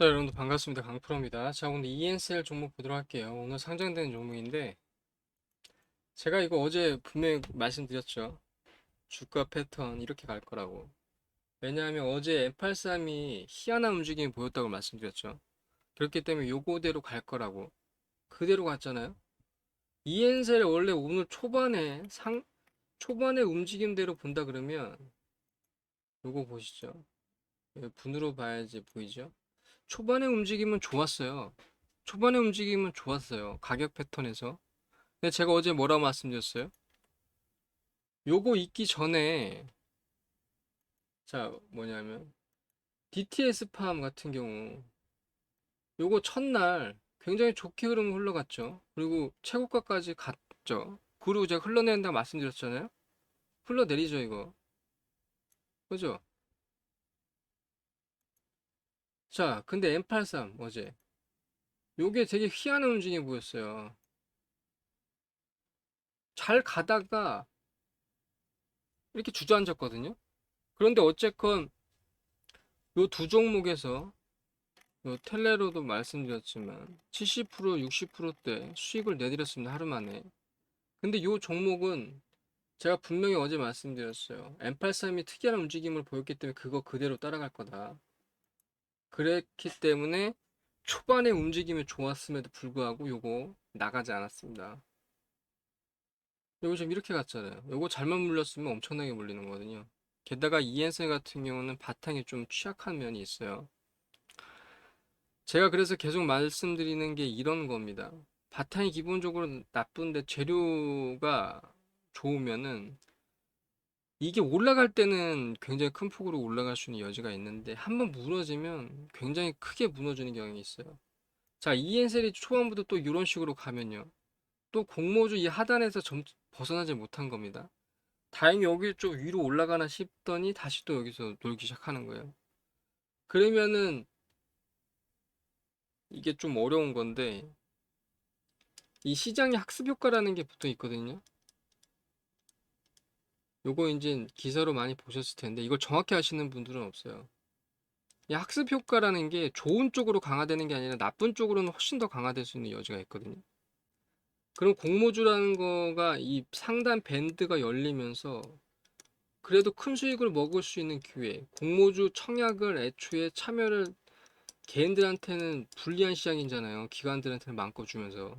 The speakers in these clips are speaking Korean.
자, 여러분들 반갑습니다. 강프로입니다. 자, 오늘 ENSL 종목 보도록 할게요. 오늘 상장되는 종목인데, 제가 이거 어제 분명히 말씀드렸죠. 주가 패턴 이렇게 갈 거라고. 왜냐하면 어제 M83이 희한한 움직임이 보였다고 말씀드렸죠. 그렇기 때문에 요거대로 갈 거라고. 그대로 갔잖아요. ENSL 원래 오늘 초반에 상, 초반에 움직임대로 본다 그러면, 요거 보시죠. 예, 분으로 봐야지 보이죠? 초반의 움직임은 좋았어요. 초반의 움직임은 좋았어요. 가격 패턴에서. 근데 제가 어제 뭐라고 말씀드렸어요? 요거 있기 전에 자 뭐냐면 DTS 팜 같은 경우 요거 첫날 굉장히 좋게 흐름 흘러갔죠. 그리고 최고가까지 갔죠. 그리고 제가 흘러내린다고 말씀드렸잖아요. 흘러내리죠 이거. 그죠? 자, 근데 M83 어제 요게 되게 희한한 움직임이 보였어요. 잘 가다가 이렇게 주저앉았거든요. 그런데 어쨌건 요 두 종목에서 요 텔레로도 말씀드렸지만 70% 60%대 수익을 내드렸습니다. 하루 만에. 근데 요 종목은 제가 분명히 어제 말씀드렸어요. M83이 특이한 움직임을 보였기 때문에 그거 그대로 따라갈 거다. 그랬기 때문에 초반에 움직임이 좋았음에도 불구하고 요거 나가지 않았습니다. 요거 지금 이렇게 갔잖아요. 요거 잘못 물렸으면 엄청나게 물리는 거거든요. 게다가 이엔셀 같은 경우는 바탕이 좀 취약한 면이 있어요. 제가 그래서 계속 말씀드리는 게 이런 겁니다. 바탕이 기본적으로 나쁜데 재료가 좋으면은 이게 올라갈 때는 굉장히 큰 폭으로 올라갈 수 있는 여지가 있는데 한번 무너지면 굉장히 크게 무너지는 경향이 있어요. 자, 이엔셀이 초반부터 또 이런 식으로 가면요. 또 공모주 이 하단에서 점 벗어나지 못한 겁니다. 다행히 여기 좀 위로 올라가나 싶더니 다시 또 여기서 놀기 시작하는 거예요. 그러면은 이게 좀 어려운 건데 이 시장의 학습 효과라는 게 보통 있거든요. 요거 이제 기사로 많이 보셨을 텐데 이걸 정확히 아시는 분들은 없어요. 이 학습 효과라는 게 좋은 쪽으로 강화되는 게 아니라 나쁜 쪽으로는 훨씬 더 강화될 수 있는 여지가 있거든요. 그럼 공모주라는 거가 이 상단 밴드가 열리면서 그래도 큰 수익을 먹을 수 있는 기회, 공모주 청약을 애초에 참여를 개인들한테는 불리한 시장이잖아요. 기관들한테는 마음껏 주면서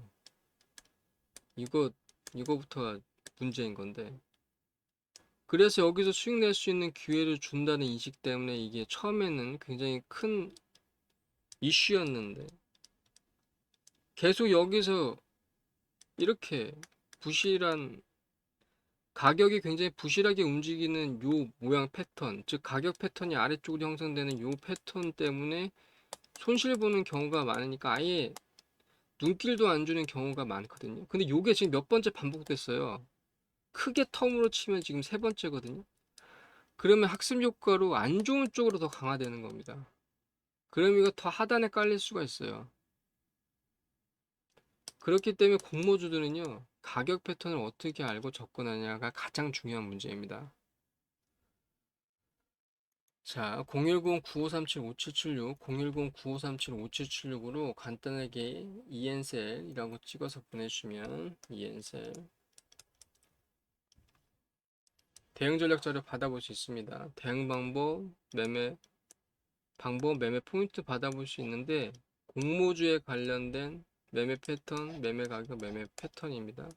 이거 이거부터가 문제인 건데. 그래서 여기서 수익 낼 수 있는 기회를 준다는 인식 때문에 이게 처음에는 굉장히 큰 이슈였는데 계속 여기서 이렇게 부실한 가격이 굉장히 부실하게 움직이는 요 모양 패턴 즉 가격 패턴이 아래쪽으로 형성되는 요 패턴 때문에 손실 보는 경우가 많으니까 아예 눈길도 안 주는 경우가 많거든요. 근데 요게 지금 몇 번째 반복됐어요 크게 텀으로 치면 지금 세 번째거든요. 그러면 학습 효과로 안 좋은 쪽으로 더 강화되는 겁니다. 그럼 이거 더 하단에 깔릴 수가 있어요. 그렇기 때문에 공모주들은요, 가격 패턴을 어떻게 알고 접근하냐가 가장 중요한 문제입니다. 자, 010-9537-5776, 010-9537-5776으로 간단하게 ENSL이라고 찍어서 보내주시면 ENSL 대응 전략 자료 받아볼 수 있습니다. 대응 방법, 매매 방법, 매매 포인트 받아볼 수 있는데 공모주에 관련된 매매 패턴, 매매 가격, 매매 패턴입니다.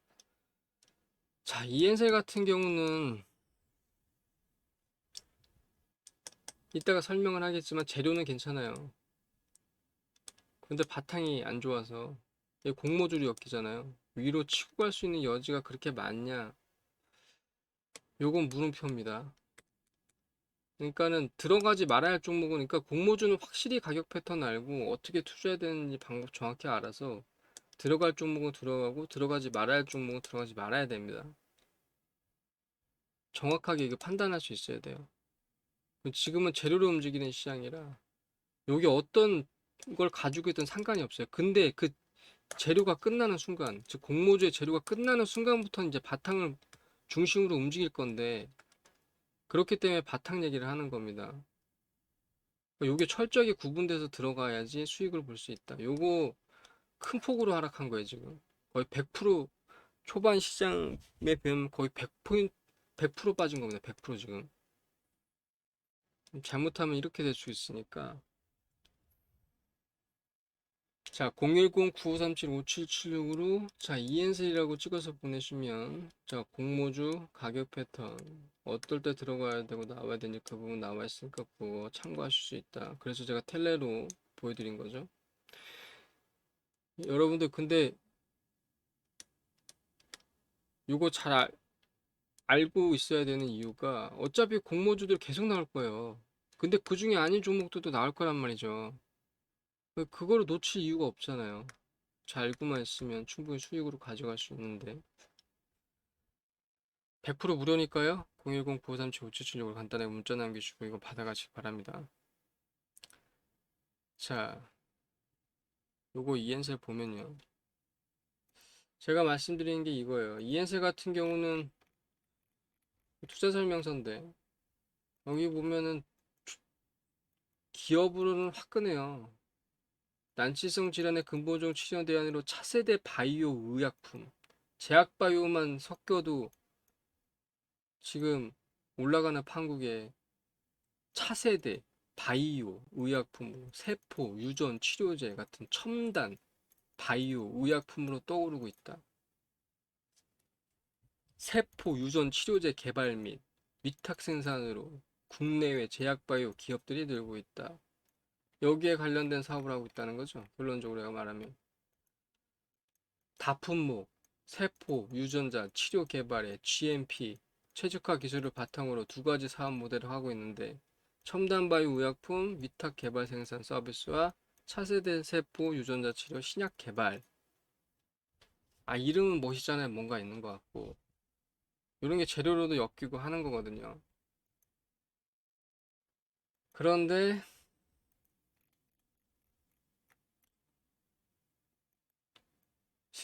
자, 이엔셀 같은 경우는 이따가 설명을 하겠지만 재료는 괜찮아요. 근데 바탕이 안 좋아서 공모주로 엮이잖아요. 위로 치고 갈 수 있는 여지가 그렇게 많냐? 요건 물음표입니다. 그러니까는 들어가지 말아야 할 종목은 그러니까 공모주는 확실히 가격 패턴 알고 어떻게 투자해야 되는지 방법 정확히 알아서 들어갈 종목은 들어가고 들어가지 말아야 할 종목은 들어가지 말아야 됩니다. 정확하게 이거 판단할 수 있어야 돼요. 지금은 재료로 움직이는 시장이라 여기 어떤 걸 가지고 있든 상관이 없어요. 근데 그 재료가 끝나는 순간, 즉 공모주의 재료가 끝나는 순간부터 이제 바탕을 중심으로 움직일 건데 그렇기 때문에 바탕 얘기를 하는 겁니다. 요게 철저하게 구분돼서 들어가야지 수익을 볼 수 있다. 요거 큰 폭으로 하락한 거예요, 지금. 거의 100% 초반 시장에 비하면 거의 100포인트, 100% 빠진 겁니다. 100% 지금. 잘못하면 이렇게 될 수 있으니까. 자, 010-9537-5776으로 자, ENC라고 찍어서 보내시면 자, 공모주 가격 패턴 어떨 때 들어가야 되고 나와야 되니 그 부분 나와 있으니까 그거 참고하실 수 있다. 그래서 제가 텔레로 보여드린 거죠. 여러분들 근데 요거 잘 알, 알고 있어야 되는 이유가 어차피 공모주들 계속 나올 거예요. 근데 그 중에 아닌 종목들도 나올 거란 말이죠. 그- 그거를 놓칠 이유가 없잖아요. 잘 알고만 있으면 충분히 수익으로 가져갈 수 있는데 100% 무료니까요. 010-9537-5776을 간단하게 문자 남기시고 이거 받아가시기 바랍니다. 자, 요거 이엔셀 보면요. 제가 말씀드리는 게 이거예요. 이엔셀 같은 경우는 투자 설명서인데 여기 보면은 기업으로는 화끈해요. 난치성 질환의 근본적 치료 대안으로 차세대 바이오 의약품, 제약 바이오만 섞여도 지금 올라가는 판국에 차세대 바이오 의약품, 세포, 유전, 치료제 같은 첨단 바이오 의약품으로 떠오르고 있다. 세포, 유전, 치료제 개발 및 위탁 생산으로 국내외 제약 바이오 기업들이 늘고 있다. 여기에 관련된 사업을 하고 있다는 거죠. 결론적으로 내가 말하면. 다품목, 세포, 유전자, 치료 개발에 GMP, 최적화 기술을 바탕으로 두 가지 사업 모델을 하고 있는데 첨단 바이오 의약품 위탁 개발 생산 서비스와 차세대 세포 유전자 치료 신약 개발. 아, 이름은 멋있잖아요. 뭔가 있는 것 같고. 이런 게 재료로도 엮이고 하는 거거든요. 그런데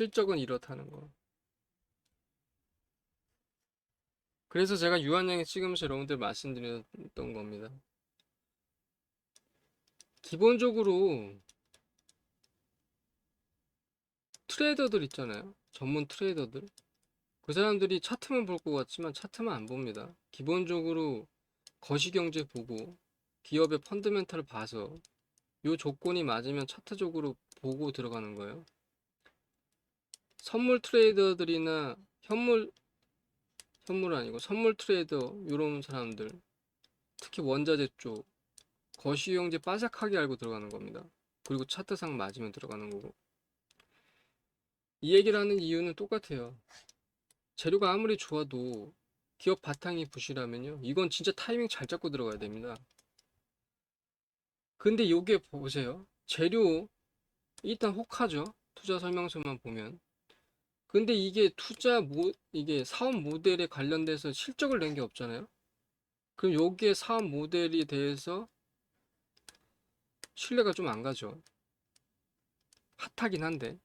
실적은 이렇다는 거. 그래서 제가 유한양에 찍으면서 여러분들 말씀드렸던 겁니다. 기본적으로 트레이더들 있잖아요. 전문 트레이더들. 그 사람들이 차트만 볼 것 같지만 차트만 안 봅니다. 기본적으로 거시경제 보고 기업의 펀드멘탈을 봐서 요 조건이 맞으면 차트적으로 보고 들어가는 거예요. 선물 트레이더들이나 현물 현물 아니고 선물 트레이더 이런 사람들 특히 원자재 쪽 거시경제 빠삭하게 알고 들어가는 겁니다. 그리고 차트상 맞으면 들어가는 거고 이 얘기를 하는 이유는 똑같아요. 재료가 아무리 좋아도 기업 바탕이 부실하면요. 이건 진짜 타이밍 잘 잡고 들어가야 됩니다. 근데 요게 보세요. 재료 일단 혹하죠. 투자 설명서만 보면. 근데 이게 투자 모 이게 사업 모델에 관련돼서 실적을 낸 게 없잖아요. 그럼 여기에 사업 모델에 대해서 신뢰가 좀 안 가죠. 핫하긴 한데.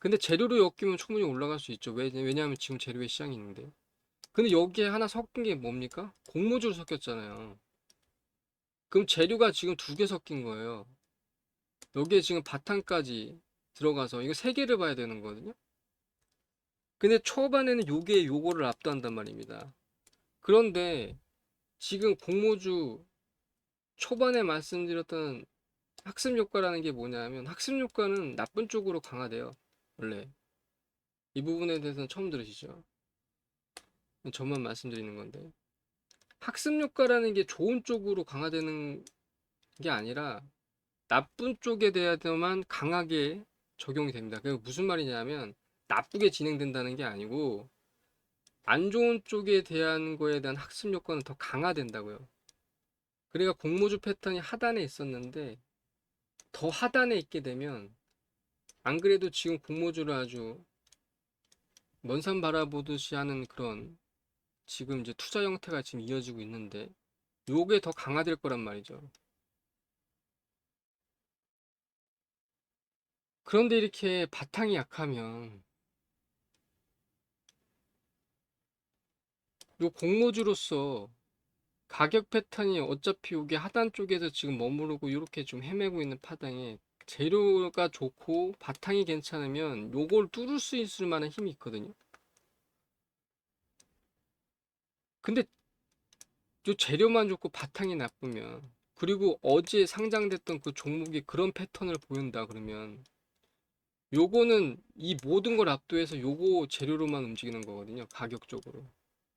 근데 재료로 엮이면 충분히 올라갈 수 있죠. 왜, 왜냐하면 지금 재료의 시장이 있는데. 근데 여기에 하나 섞인 게 뭡니까? 곡모주로 섞였잖아요. 그럼 재료가 지금 두 개 섞인 거예요. 여기에 지금 바탕까지 들어가서 이거 세 개를 봐야 되는 거거든요. 근데 초반에는 요게 요거를 압도한단 말입니다. 그런데 지금 공모주 초반에 말씀드렸던 학습 효과라는 게 뭐냐면 학습 효과는 나쁜 쪽으로 강화돼요. 원래 이 부분에 대해서는 처음 들으시죠? 저만 말씀드리는 건데 학습 효과라는 게 좋은 쪽으로 강화되는 게 아니라 나쁜 쪽에 대해서만 강하게 적용이 됩니다. 그게 무슨 말이냐면 나쁘게 진행된다는 게 아니고 안 좋은 쪽에 대한 거에 대한 학습 요건은 더 강화된다고요. 그러니까 공모주 패턴이 하단에 있었는데 더 하단에 있게 되면 안 그래도 지금 공모주를 아주 먼산 바라보듯이 하는 그런 지금 이제 투자 형태가 지금 이어지고 있는데 요게 더 강화될 거란 말이죠. 그런데 이렇게 바탕이 약하면 요 공모주로서 가격 패턴이 어차피 여기 하단 쪽에서 지금 머무르고 이렇게 좀 헤매고 있는 파당에 재료가 좋고 바탕이 괜찮으면 요걸 뚫을 수 있을 만한 힘이 있거든요. 근데 요 재료만 좋고 바탕이 나쁘면 그리고 어제 상장됐던 그 종목이 그런 패턴을 보인다 그러면 요거는 이 모든 걸 압도해서 요거 재료로만 움직이는 거거든요. 가격적으로.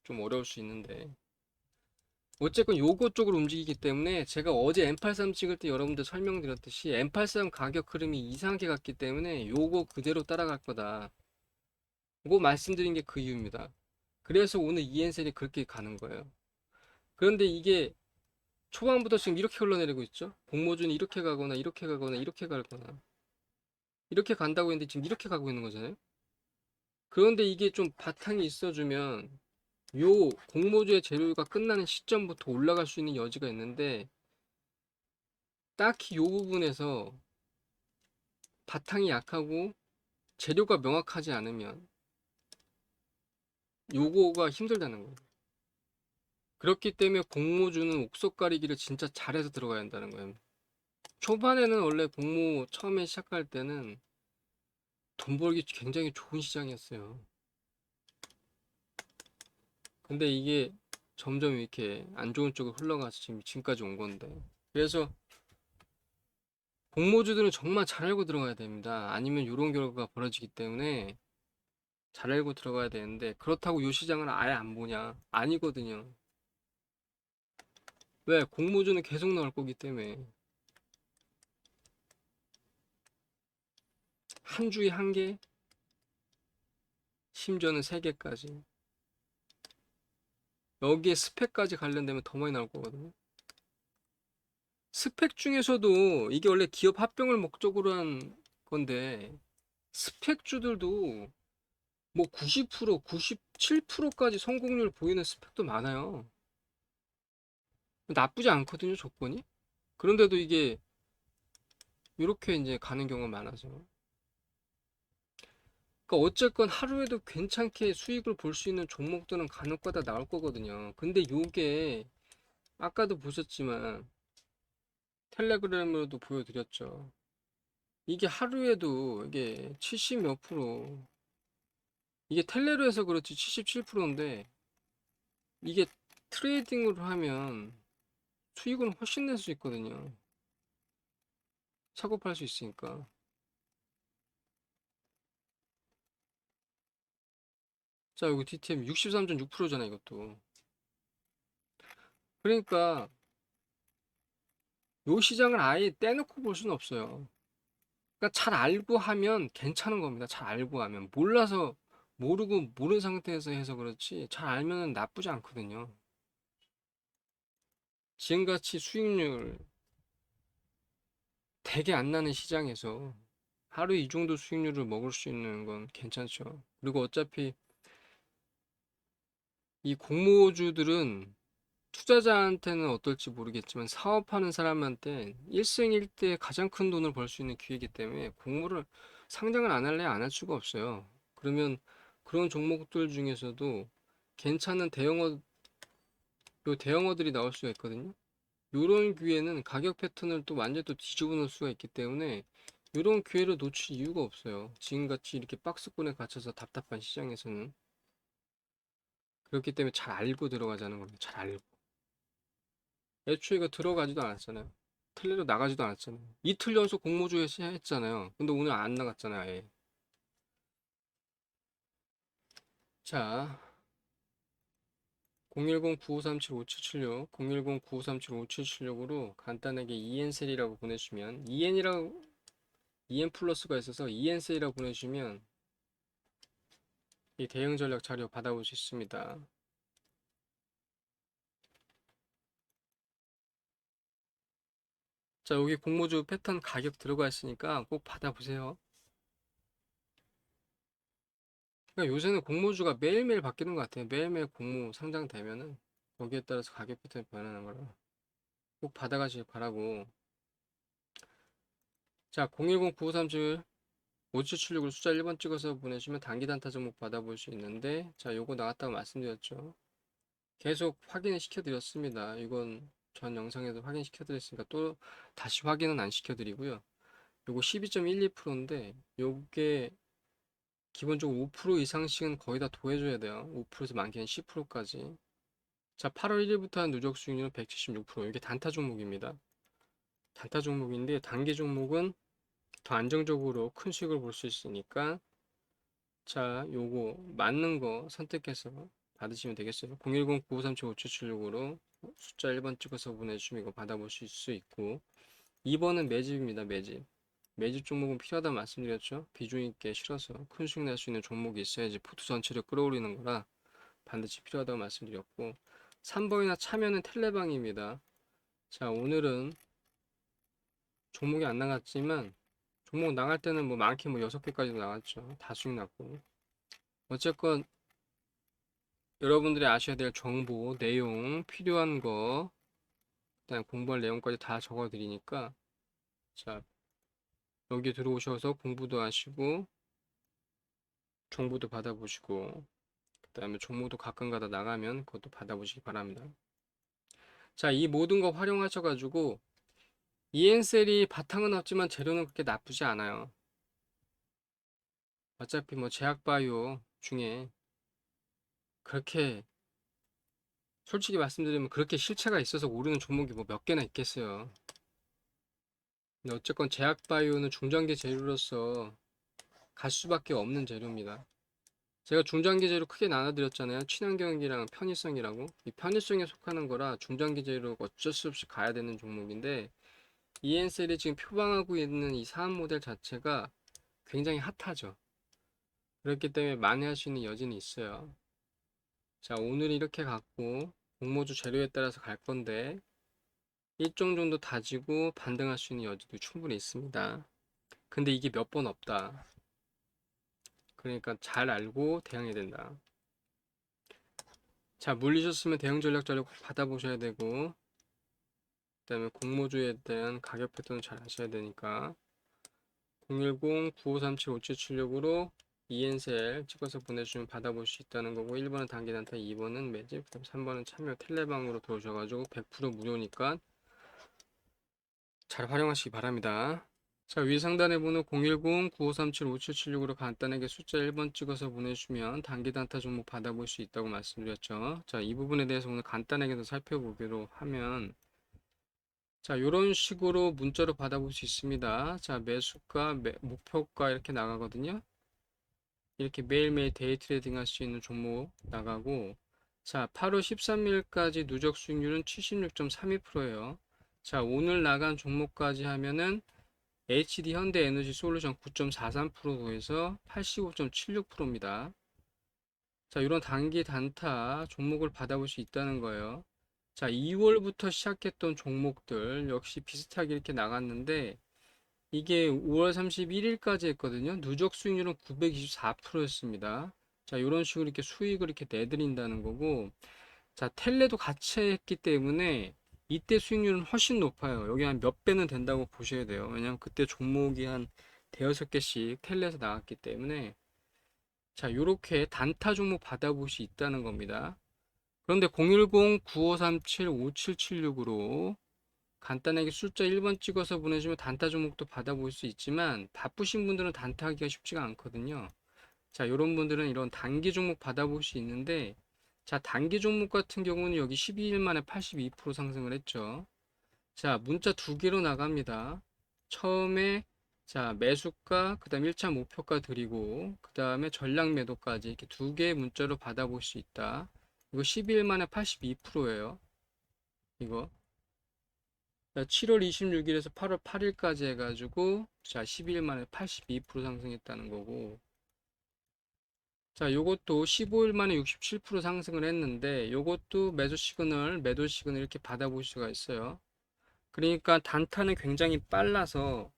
좀 어려울 수 있는데. 어쨌건 요거 쪽으로 움직이기 때문에 제가 어제 M83 찍을 때 여러분들 설명드렸듯이 M83 가격 흐름이 이상하게 갔기 때문에 요거 그대로 따라갈 거다. 뭐 말씀드린 게 그 이유입니다. 그래서 오늘 이엔셀이 그렇게 가는 거예요. 그런데 이게 초반부터 지금 이렇게 흘러내리고 있죠. 공모준이 이렇게 가거나 이렇게 가거나 이렇게 가거나 이렇게 간다고 했는데 지금 이렇게 가고 있는 거잖아요. 그런데 이게 좀 바탕이 있어주면 요 공모주의 재료가 끝나는 시점부터 올라갈 수 있는 여지가 있는데 딱히 요 부분에서 바탕이 약하고 재료가 명확하지 않으면 요거가 힘들다는 거예요. 그렇기 때문에 공모주는 옥석 가리기를 진짜 잘해서 들어가야 한다는 거예요. 초반에는 원래 공모 처음에 시작할 때는 돈 벌기 굉장히 좋은 시장이었어요. 근데 이게 점점 이렇게 안 좋은 쪽으로 흘러가서 지금 지금까지 온 건데. 그래서 공모주들은 정말 잘 알고 들어가야 됩니다. 아니면 이런 결과가 벌어지기 때문에 잘 알고 들어가야 되는데 그렇다고 이 시장을 아예 안 보냐? 아니거든요. 왜? 공모주는 계속 나올 거기 때문에. 한 주에 한 개, 심지어는 세 개까지. 여기에 스펙까지 관련되면 더 많이 나올 거거든요. 스펙 중에서도 이게 원래 기업 합병을 목적으로 한 건데 스펙주들도 뭐 90%, 97%까지 성공률 보이는 스펙도 많아요. 나쁘지 않거든요, 조건이. 그런데도 이게 이렇게 이제 가는 경우가 많아서. 그러니까 어쨌건 하루에도 괜찮게 수익을 볼 수 있는 종목들은 간혹가다 나올 거거든요. 근데 요게 아까도 보셨지만 텔레그램으로도 보여드렸죠. 이게 하루에도 이게 70 몇 프로 이게 텔레로 해서 그렇지 77%인데 이게 트레이딩으로 하면 수익은 훨씬 낼 수 있거든요. 사고 팔 수 있으니까. 자, 여기 DTM 63.6%잖아, 이것도. 그러니까 요 시장을 아예 떼놓고 볼 수는 없어요. 그러니까 잘 알고 하면 괜찮은 겁니다. 잘 알고 하면 몰라서 모르고 모르는 상태에서 해서 그렇지 잘 알면은 나쁘지 않거든요. 지금같이 수익률 되게 안 나는 시장에서 하루에 이 정도 수익률을 먹을 수 있는 건 괜찮죠. 그리고 어차피 이 공모주들은 투자자한테는 어떨지 모르겠지만 사업하는 사람한테 1승 1대 가장 큰 돈을 벌 수 있는 기회이기 때문에 공모를 상장을 안 할래 안 할 수가 없어요. 그러면 그런 종목들 중에서도 괜찮은 대형어 요 대형어들이 나올 수가 있거든요. 요런 기회는 가격 패턴을 또 완전 또 뒤집어 놓을 수가 있기 때문에 요런 기회를 놓칠 이유가 없어요. 지금같이 이렇게 박스권에 갇혀서 답답한 시장에서는 그렇기 때문에 잘 알고 들어가자는 겁니다. 잘 알고. 애초에 이거 들어가지도 않았잖아요. 틀레로 나가지도 않았잖아요. 이틀 연속 공모주에 했잖아요. 근데 오늘 안 나갔잖아요. 아예. 자, 010-9537-5776, 010-9537-5776으로 간단하게 EN셀이라고 보내주시면 EN이라고 EN 플러스가 있어서 EN셀이라고 보내주시면 이 대응 전략 자료 받아볼 수 있습니다. 자, 여기 공모주 패턴 가격 들어가 있으니까 꼭 받아보세요. 그러니까 요새는 공모주가 매일매일 바뀌는 것 같아요. 매일매일 공모 상장되면은 거기에 따라서 가격 패턴이 변하는 거라 꼭 받아가시길 바라고. 자, 010-9537 5776을 숫자 1번 찍어서 보내주시면 단기 단타 종목 받아볼 수 있는데 자, 요거 나왔다고 말씀드렸죠. 계속 확인을 시켜드렸습니다. 이건 전 영상에도 확인시켜 드렸으니까 또 다시 확인은 안 시켜 드리고요. 요거 12.12%인데 요게 기본적으로 5% 이상씩은 거의 다 도해줘야 돼요. 5%에서 많게는 10%까지. 자, 8월 1일부터 한 누적 수익률은 176%. 이게 단타 종목입니다. 단타 종목인데 단기 종목은 더 안정적으로 큰 수익을 볼 수 있으니까 자, 요거 맞는 거 선택해서 받으시면 되겠어요. 010-9537-5776으로 숫자 1번 찍어서 보내주시면 이거 받아볼 수 있고 2번은 매집입니다. 매집. 매집 종목은 필요하다 말씀드렸죠. 비중 있게 실어서 큰 수익 낼수 있는 종목이 있어야지 포트 전체를 끌어올리는 거라 반드시 필요하다고 말씀드렸고 3번이나 참여는 텔레방입니다. 자, 오늘은 종목이 안 나갔지만 종목 나갈 때는 뭐 많게 뭐 6개까지도 나갔죠. 다 수익 났고. 어쨌건 여러분들이 아셔야 될 정보, 내용, 필요한 거, 그다음 공부할 내용까지 다 적어 드리니까 자, 여기 들어오셔서 공부도 하시고 정보도 받아보시고 그 다음에 종목도 가끔가다 나가면 그것도 받아보시기 바랍니다. 자, 이 모든 거 활용하셔가지고 EN셀이 바탕은 없지만 재료는 그렇게 나쁘지 않아요. 어차피 뭐 제약바이오 중에 그렇게 솔직히 말씀드리면 그렇게 실체가 있어서 오르는 종목이 뭐 몇 개나 있겠어요. 근데 어쨌건 제약바이오는 중장기 재료로서 갈 수밖에 없는 재료입니다. 제가 중장기 재료 크게 나눠드렸잖아요. 친환경이랑 편의성이라고. 이 편의성에 속하는 거라 중장기 재료 어쩔 수 없이 가야 되는 종목인데 EN셀이 지금 표방하고 있는 이 사업 모델 자체가 굉장히 핫하죠. 그렇기 때문에 만회할 수 있는 여지는 있어요. 자, 오늘 이렇게 갖고 공모주 재료에 따라서 갈 건데 일정 정도 다지고 반등할 수 있는 여지도 충분히 있습니다. 근데 이게 몇 번 없다. 그러니까 잘 알고 대응해야 된다. 자, 물리셨으면 대응 전략 자료 꼭 받아보셔야 되고 그다음에 공모주에 대한 가격 패턴을 잘 아셔야 되니까 010-9537-5776으로 EN셀 찍어서 보내주시면 받아볼 수 있다는 거고 1번은 단기 단타 2번은 매집 그다음 3번은 참여 텔레방으로 들어오셔가지고 100% 무료니까 잘 활용하시기 바랍니다. 자, 위 상단에 번호 010-9537-5776으로 간단하게 숫자 1번 찍어서 보내주시면 단기 단타 종목 받아볼 수 있다고 말씀드렸죠. 자, 이 부분에 대해서 오늘 간단하게 더 살펴보기로 하면 자, 이런 식으로 문자로 받아볼 수 있습니다. 자, 매수가, 매, 목표가 이렇게 나가거든요. 이렇게 매일매일 데이 트레이딩 할 수 있는 종목 나가고 자, 8월 13일까지 누적 수익률은 76.32%예요. 자, 오늘 나간 종목까지 하면은 HD 현대 에너지 솔루션 9.43%에서 85.76%입니다. 자, 이런 단기 단타 종목을 받아볼 수 있다는 거예요. 자, 2월부터 시작했던 종목들 역시 비슷하게 이렇게 나갔는데 이게 5월 31일까지 했거든요. 누적 수익률은 924%였습니다. 자, 이런 식으로 이렇게 수익을 이렇게 내드린다는 거고 자, 텔레도 같이 했기 때문에 이때 수익률은 훨씬 높아요. 여기 한 몇 배는 된다고 보셔야 돼요. 왜냐면 그때 종목이 한 대여섯 개씩 텔레에서 나왔기 때문에 자, 요렇게 단타 종목 받아볼 수 있다는 겁니다. 그런데 010-9537-5776으로 간단하게 숫자 1번 찍어서 보내주면 단타 종목도 받아볼 수 있지만 바쁘신 분들은 단타 하기가 쉽지가 않거든요. 자, 이런 분들은 이런 단기 종목 받아볼 수 있는데 자, 단기 종목 같은 경우는 여기 12일 만에 82% 상승을 했죠. 자, 문자 두 개로 나갑니다. 처음에 자, 매수가, 그 다음 1차 목표가 드리고, 그 다음에 전략 매도까지 이렇게 두 개의 문자로 받아볼 수 있다. 이거 12일 만에 82%예요. 이거. 자, 7월 26일에서 8월 8일까지 해가지고, 자, 12일 만에 82% 상승했다는 거고, 자, 요것도 15일 만에 67% 상승을 했는데, 요것도 매수 시그널, 매도 시그널 이렇게 받아볼 수가 있어요. 그러니까 단타는 굉장히 빨라서,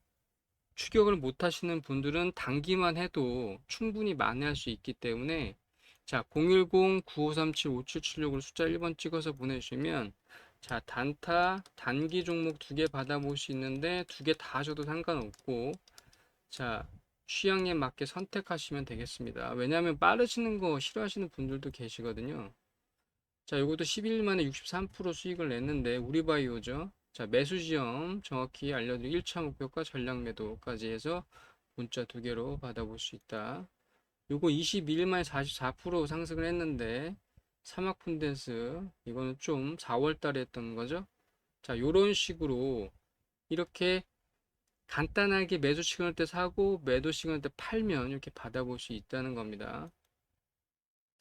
추격을 못 하시는 분들은 단기만 해도 충분히 만회할 수 있기 때문에 자 010-9537-5776으로 숫자 1번 찍어서 보내주시면 자 단타 단기 종목 두 개 받아볼 수 있는데 두 개 다 하셔도 상관없고 자 취향에 맞게 선택하시면 되겠습니다 왜냐하면 빠르시는 거 싫어하시는 분들도 계시거든요 자, 요것도 11일 만에 63% 수익을 냈는데 우리바이오죠. 자, 매수 지점 정확히 알려드리고 1차 목표가 전량 매도까지 해서 문자 두 개로 받아볼 수 있다. 요거 22일 만에 44% 상승을 했는데 사막푼덴스 이거는 좀 4월 달에 했던 거죠. 자, 요런 식으로 이렇게 간단하게 매수 시그널 때 사고 매도 시그널 때 팔면 이렇게 받아볼 수 있다는 겁니다.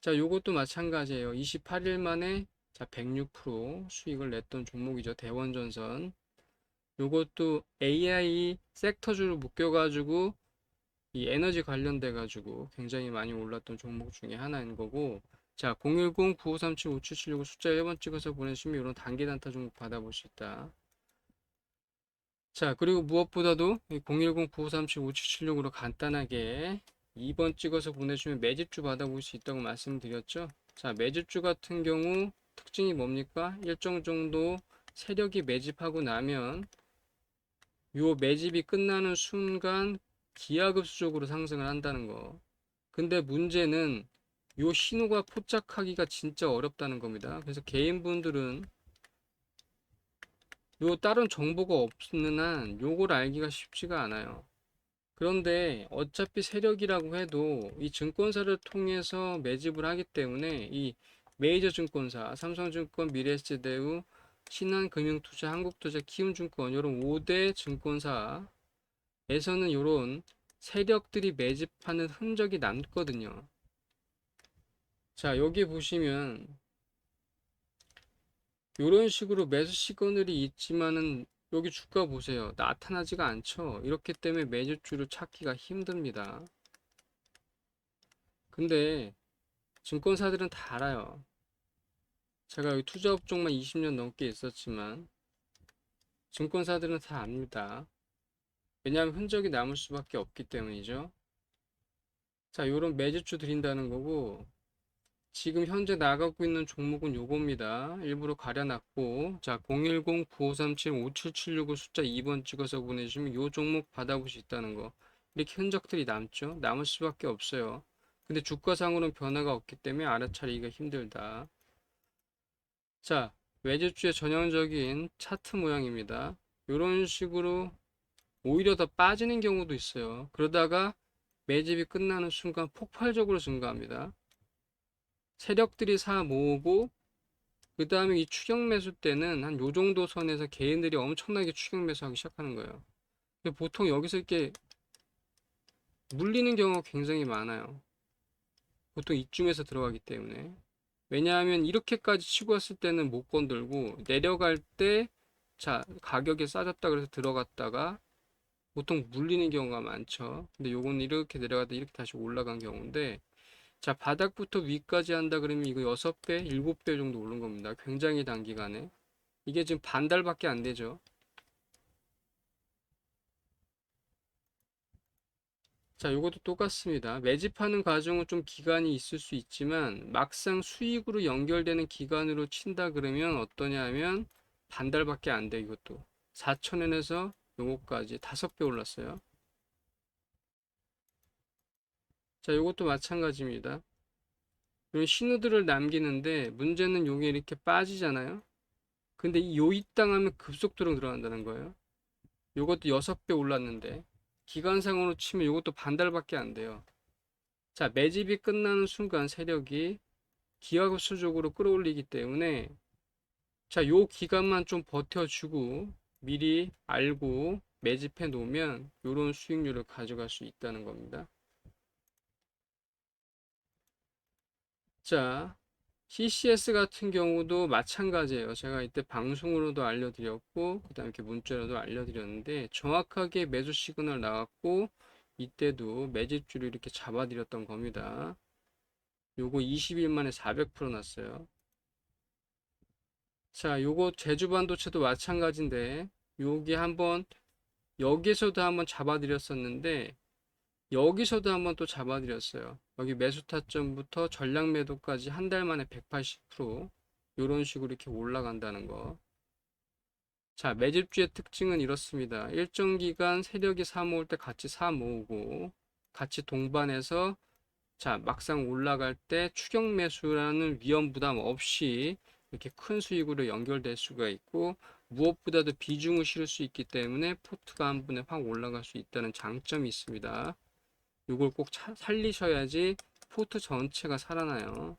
자, 요것도 마찬가지예요. 28일 만에 자, 106% 수익을 냈던 종목이죠. 대원전선. 요것도 AI 섹터주로 묶여가지고 이 에너지 관련돼 가지고 굉장히 많이 올랐던 종목 중에 하나인 거고 자 010-9537-5776 숫자 1번 찍어서 보내주시면 이런 단기 단타 종목 받아볼 수 있다. 자 그리고 무엇보다도 010-9537-5776으로 간단하게 2번 찍어서 보내주시면 매집주 받아볼 수 있다고 말씀드렸죠? 자 매집주 같은 경우 특징이 뭡니까? 일정 정도 세력이 매집하고 나면 요 매집이 끝나는 순간 기하급수적으로 상승을 한다는 거. 근데 문제는 요 신호가 포착하기가 진짜 어렵다는 겁니다. 그래서 개인분들은 요 다른 정보가 없는 한 요걸 알기가 쉽지가 않아요. 그런데 어차피 세력이라고 해도 이 증권사를 통해서 매집을 하기 때문에 이 메이저 증권사, 삼성증권, 미래에셋대우, 신한금융투자, 한국투자, 키움증권 이런 5대 증권사 에서는 이런 세력들이 매집하는 흔적이 남거든요. 자, 여기 보시면 이런 식으로 매수 시그널이 있지만은 여기 주가 보세요. 나타나지가 않죠. 이렇기 때문에 매집주를 찾기가 힘듭니다. 근데 증권사들은 다 알아요. 제가 여기 투자 업종만 20년 넘게 있었지만 증권사들은 다 압니다. 왜냐하면 흔적이 남을 수밖에 없기 때문이죠. 자, 요런 매집주 드린다는 거고, 지금 현재 나가고 있는 종목은 요겁니다. 일부러 가려놨고, 자, 010-9537-5776을 숫자 2번 찍어서 보내주시면 요 종목 받아볼 수 있다는 거. 이렇게 흔적들이 남죠? 남을 수밖에 없어요. 근데 주가상으로는 변화가 없기 때문에 알아차리기가 힘들다. 자, 매집주의 전형적인 차트 모양입니다. 이런 식으로 오히려 더 빠지는 경우도 있어요. 그러다가 매집이 끝나는 순간 폭발적으로 증가합니다. 세력들이 사 모으고 그 다음에 이 추격 매수 때는 한 요 정도 선에서 개인들이 엄청나게 추격 매수하기 시작하는 거예요. 보통 여기서 이렇게 물리는 경우가 굉장히 많아요. 보통 이쯤에서 들어가기 때문에. 왜냐하면 이렇게까지 치고 왔을 때는 못 건들고 내려갈 때 자, 가격이 싸졌다 그래서 들어갔다가 보통 물리는 경우가 많죠. 근데 요거는 이렇게 내려가다 이렇게 다시 올라간 경우인데 자 바닥부터 위까지 한다 그러면 이거 6배, 7배 정도 오른 겁니다. 굉장히 단기간에 이게 지금 반 달밖에 안 되죠. 자, 요것도 똑같습니다. 매집하는 과정은 좀 기간이 있을 수 있지만 막상 수익으로 연결되는 기간으로 친다 그러면 어떠냐 하면 반 달밖에 안 돼, 이것도. 4천원에서 요거까지 다섯 배 올랐어요. 자, 요것도 마찬가지입니다. 이런 신호들을 남기는데 문제는 요게 이렇게 빠지잖아요. 근데 이 요입 당하면 급속도로 들어간다는 거예요. 요것도 여섯 배 올랐는데 기간상으로 치면 요것도 반달밖에 안 돼요. 자, 매집이 끝나는 순간 세력이 기하급수적으로 끌어올리기 때문에 자, 요 기간만 좀 버텨주고 미리 알고 매집해 놓으면 이런 수익률을 가져갈 수 있다는 겁니다. 자, CCS 같은 경우도 마찬가지예요. 제가 이때 방송으로도 알려드렸고, 그 다음에 이렇게 문자로도 알려드렸는데, 정확하게 매수 시그널 나왔고, 이때도 매집줄을 이렇게 잡아드렸던 겁니다. 요거 20일 만에 400% 났어요. 자, 요거 제주 반도체도 마찬가지인데 여기 한번 여기서도 한번 잡아드렸었는데 여기서도 한번 또 잡아드렸어요. 여기 매수 타점부터 전량 매도까지 한 달 만에 180% 이런 식으로 이렇게 올라간다는 거. 자, 매집주의 특징은 이렇습니다. 일정 기간 세력이 사 모을 때 같이 사 모으고 같이 동반해서 자, 막상 올라갈 때 추격 매수라는 위험 부담 없이 이렇게 큰 수익으로 연결될 수가 있고 무엇보다도 비중을 실을 수 있기 때문에 포트가 한 번에 확 올라갈 수 있다는 장점이 있습니다. 이걸 꼭 차- 살리셔야지 포트 전체가 살아나요.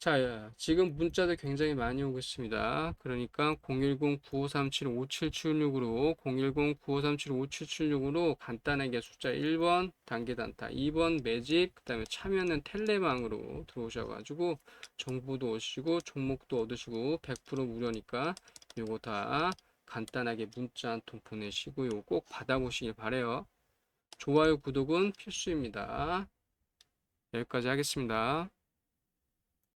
자, 예, 지금 문자도 굉장히 많이 오고 있습니다. 그러니까 010-9537-5776으로 010-9537-5776으로 간단하게 숫자 1번 단계 단타, 2번 매집, 그 다음에 참여는 텔레방으로 들어오셔가지고 정보도 오시고 종목도 얻으시고 100% 무료니까 요거 다 간단하게 문자 한 통 보내시고 요거 꼭 받아보시길 바래요. 좋아요, 구독은 필수입니다. 여기까지 하겠습니다.